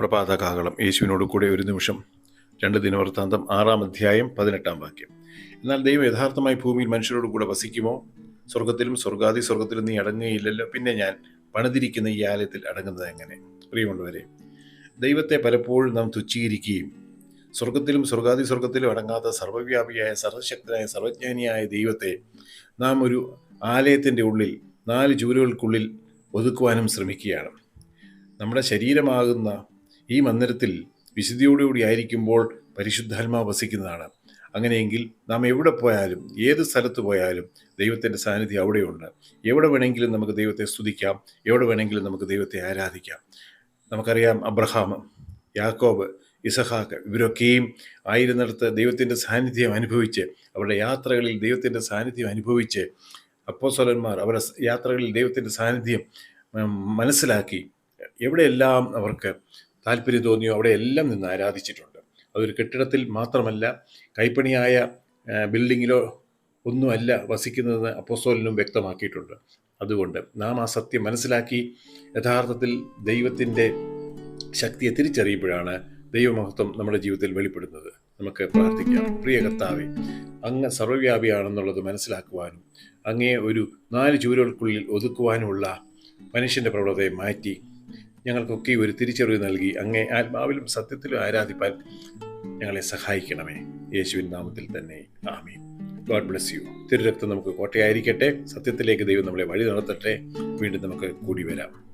പ്രഭാത കാഹളം യേശുവിനോട് കൂടെ ഒരു നിമിഷം. രണ്ട് ദിനവൃത്താന്തം ആറാം അധ്യായം പതിനെട്ടാം വാക്യം. എന്നാൽ ദൈവം യഥാർത്ഥമായി ഭൂമിയിൽ മനുഷ്യരോട് കൂടെ വസിക്കുമോ? സ്വർഗത്തിലും സ്വർഗാതി സ്വർഗത്തിലും നീ അടങ്ങുകയില്ലല്ലോ. പിന്നെ ഞാൻ പണിതിരിക്കുന്ന ഈ ആലയത്തിൽ അടങ്ങുന്നത് എങ്ങനെ? പ്രിയമുള്ളവരെ ദൈവത്തെ പലപ്പോഴും നാം തുച്ഛീകരിക്കുകയും സ്വർഗത്തിലും സ്വർഗാതി സ്വർഗത്തിലും അടങ്ങാത്ത സർവവ്യാപിയായ സർവശക്തനായ സർവജ്ഞാനിയായ ദൈവത്തെ നാം ഒരു ആലയത്തിന്റെ ഉള്ളിൽ നാല് ചൂരുകൾക്കുള്ളിൽ ഒതുക്കുവാനും ശ്രമിക്കുകയാണ്. നമ്മുടെ ശരീരമാകുന്ന ഈ മന്ദിരത്തിൽ വിശുദ്ധിയോടുകൂടി ആയിരിക്കുമ്പോൾ പരിശുദ്ധാത്മാവ് വസിക്കുന്നതാണ്. അങ്ങനെയെങ്കിൽ നാം എവിടെ പോയാലും ഏത് സ്ഥലത്ത് പോയാലും ദൈവത്തിന്റെ സാന്നിധ്യം അവിടെയുണ്ട്. എവിടെ വേണമെങ്കിലും നമുക്ക് ദൈവത്തെ സ്തുതിക്കാം എവിടെ വേണമെങ്കിലും നമുക്ക് ദൈവത്തെ ആരാധിക്കാം. നമുക്കറിയാം അബ്രഹാം യാക്കോബ് ഇസഹാക്ക് ഇവരൊക്കെയും ആയിരുന്നിടത്ത് ദൈവത്തിന്റെ സാന്നിധ്യം അനുഭവിച്ച് അവരുടെ യാത്രകളിൽ ദൈവത്തിന്റെ സാന്നിധ്യം അനുഭവിച്ച് അപ്പോസ്വലന്മാർ അവരുടെ യാത്രകളിൽ ദൈവത്തിന്റെ സാന്നിധ്യം മനസ്സിലാക്കി. എവിടെയെല്ലാം അവർക്ക് താല്പര്യം തോന്നിയോ? അവിടെ എല്ലാം നിന്ന് ആരാധിച്ചിട്ടുണ്ട്. അതൊരു കെട്ടിടത്തിൽ മാത്രമല്ല കൈപ്പണിയായ ബിൽഡിങ്ങിലോ ഒന്നുമല്ല വസിക്കുന്നതെന്ന് അപ്പോസ്തോലിനും വ്യക്തമാക്കിയിട്ടുണ്ട്. അതുകൊണ്ട് നാം ആ സത്യം മനസ്സിലാക്കി യഥാർത്ഥത്തിൽ ദൈവത്തിന്റെ ശക്തിയെ തിരിച്ചറിയുമ്പോഴാണ് ദൈവമഹത്വം നമ്മുടെ ജീവിതത്തിൽ വെളിപ്പെടുന്നത്. നമുക്ക് പ്രാർത്ഥിക്കാം. പ്രിയ കർത്താവെ അങ്ങ് സർവവ്യാപിയാണെന്നുള്ളത് മനസ്സിലാക്കുവാനും അങ്ങേ ഒരു നാല് ചൂരുകൾക്കുള്ളിൽ ഒതുക്കുവാനുമുള്ള മനുഷ്യന്റെ പ്രവണതയെ മാറ്റി ഞങ്ങൾക്കൊക്കെ ഒരു തിരിച്ചറിവ് നൽകി അങ്ങേ ആത്മാവിലും സത്യത്തിലും ആരാധിപ്പാൻ ഞങ്ങളെ സഹായിക്കണമേ. യേശുവിൻ നാമത്തിൽ തന്നെ. ആമീൻ. God bless you. തിരുരക്തം നമുക്ക് കോട്ടയായിരിക്കട്ടെ. സത്യത്തിലേക്ക് ദൈവം നമ്മളെ വഴി നടത്തട്ടെ. വീണ്ടും നമുക്ക് കൂടി വരാം.